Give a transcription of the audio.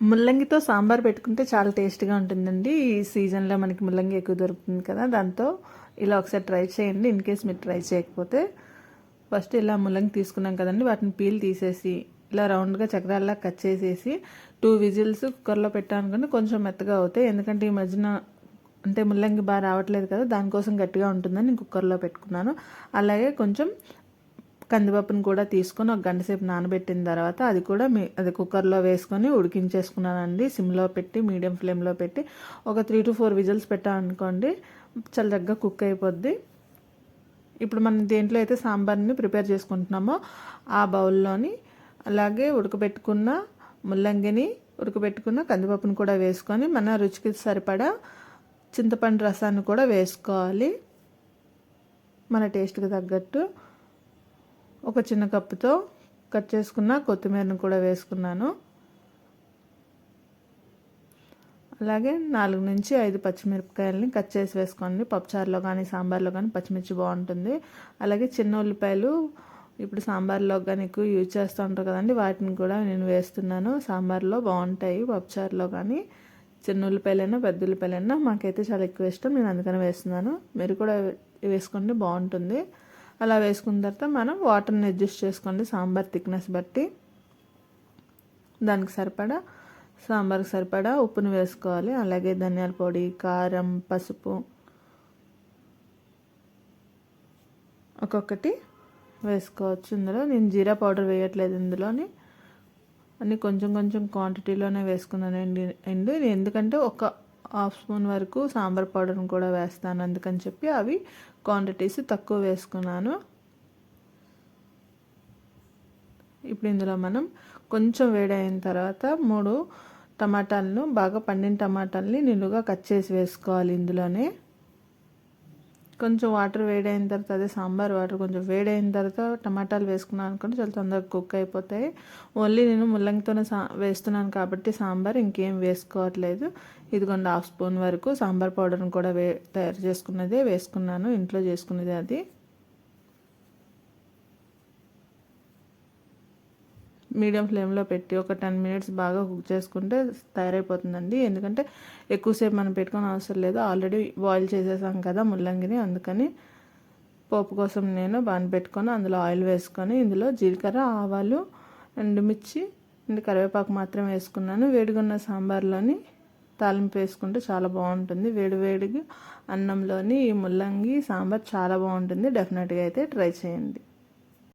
ముల్లంగితో సాంబార్ పెట్టుకుంటే చాలా టేస్ట్గా ఉంటుందండి. ఈ సీజన్లో మనకి ముల్లంగి ఎక్కువ దొరుకుతుంది కదా దాంతో ఇలా ఒకసారి ట్రై చేయండి. ఇన్ కేస్ మీరు ట్రై చేయకపోతే ఫస్ట్ ఇలా ముల్లంగి తీసుకున్నాం కదండి వాటిని పీల్ తీసేసి ఇలా రౌండ్గా చక్రాల్లా కట్ చేసేసి టూ విజిల్స్ కుక్కర్లో పెట్టానుకోండి కొంచెం మెత్తగా అవుతాయి. ఎందుకంటే ఈ మధ్యన అంటే ముల్లంగి బాగా రావట్లేదు కదా దానికోసం గట్టిగా ఉంటుందని నేను కుక్కర్లో పెట్టుకున్నాను. అలాగే కొంచెం కందిపప్పును కూడా తీసుకొని ఒక గంట సేపు నానబెట్టిన తర్వాత అది కూడా మీ అది కుక్కర్లో వేసుకొని ఉడికించేసుకున్నానండి. సిమ్లో పెట్టి మీడియం ఫ్లేమ్లో పెట్టి ఒక త్రీ టు ఫోర్ విజిల్స్ పెట్టామనుకోండి చాలా కుక్ అయిపోద్ది. ఇప్పుడు మనం దేంట్లో అయితే సాంబార్ని ప్రిపేర్ చేసుకుంటున్నామో ఆ బౌల్లోని అలాగే ఉడకబెట్టుకున్న ముల్లంగిని ఉడకబెట్టుకున్న కందిపప్పును కూడా వేసుకొని మన రుచికి సరిపడా చింతపండు రసాన్ని కూడా వేసుకోవాలి. మన టేస్ట్కి తగ్గట్టు. ఒక చిన్న కప్పుతో కట్ చేసుకున్న కొత్తిమీరను కూడా వేసుకున్నాను. అలాగే నాలుగు నుంచి ఐదు పచ్చిమిరపకాయలని కట్ చేసి వేసుకోండి. పప్పుచారులో కానీ సాంబార్లో కానీ పచ్చిమిర్చి బాగుంటుంది. అలాగే చిన్న ఉల్లిపాయలు ఇప్పుడు సాంబార్లో కానీ ఎక్కువ యూజ్ చేస్తూ ఉంటారు కదండి వాటిని కూడా నేను వేస్తున్నాను. సాంబార్లో బాగుంటాయి పప్పుచారులో కానీ. చిన్న ఉల్లిపాయలైనా పెద్ద ఉల్లిపాయలైనా మాకైతే చాలా ఎక్కువ ఇష్టం నేను అందుకని వేస్తున్నాను. మీరు కూడా వేసుకోండి బాగుంటుంది. అలా వేసుకున్న తర్వాత మనం వాటర్ని అడ్జస్ట్ చేసుకోండి. సాంబార్ థిక్నెస్ బట్టి దానికి సరిపడా సాంబార్కి సరిపడా ఉప్పును వేసుకోవాలి. అలాగే ధనియాల పొడి కారం పసుపు ఒక్కొక్కటి వేసుకోవచ్చు. ఇందులో నేను జీరా పౌడర్ వేయట్లేదు ఇందులోని. అన్ని కొంచెం కొంచెం క్వాంటిటీలోనే వేసుకున్నాను. అండి ఎందుకంటే ఒక హాఫ్ స్పూన్ వరకు సాంబార్ పౌడర్ని కూడా వేస్తాను. అందుకని చెప్పి అవి క్వాంటిటీస్ తక్కువ వేసుకున్నాను. ఇప్పుడు ఇందులో మనం కొంచెం వేడైన తర్వాత మూడు టమాటాలను బాగా పండిన టమాటాలని నిలువుగా కట్ చేసి వేసుకోవాలి ఇందులోనే. కొంచెం వాటర్ వేడైన తర్వాత అదే సాంబార్ వాటర్ కొంచెం వేడైన తర్వాత టమాటాలు వేసుకున్నాను అనుకుంటే చాలా తొందరగా కుక్ అయిపోతాయి. ఓన్లీ నేను ముల్లంగితోనే సా వేస్తున్నాను కాబట్టి సాంబార్ ఇంకేం వేసుకోవట్లేదు. ఇదిగోండి హాఫ్ స్పూన్ వరకు సాంబార్ పౌడర్ని కూడా వే తయారు చేసుకున్నదే వేసుకున్నాను ఇంట్లో చేసుకున్నదే అది. మీడియం ఫ్లేమ్లో పెట్టి ఒక టెన్ మినిట్స్ బాగా కుక్ చేసుకుంటే తయారైపోతుందండి. ఎందుకంటే ఎక్కువసేపు మనం పెట్టుకొని అవసరం లేదు. ఆల్రెడీ బాయిల్ చేసేసాం కదా ముల్లంగిని అందుకని పోపు కోసం నేను బాన్ పెట్టుకొని అందులో ఆయిల్ వేసుకొని ఇందులో జీలకర్ర ఆవాలు ఎండుమిర్చి అండ్ కరివేపాకు మాత్రం వేసుకున్నాను. వేడిగున్న సాంబార్లోని తాలింపు వేసుకుంటే చాలా బాగుంటుంది. వేడి వేడిగా అన్నంలోని ఈ ముల్లంగి సాంబార్ చాలా బాగుంటుంది. డెఫినెట్గా అయితే ట్రై చేయండి.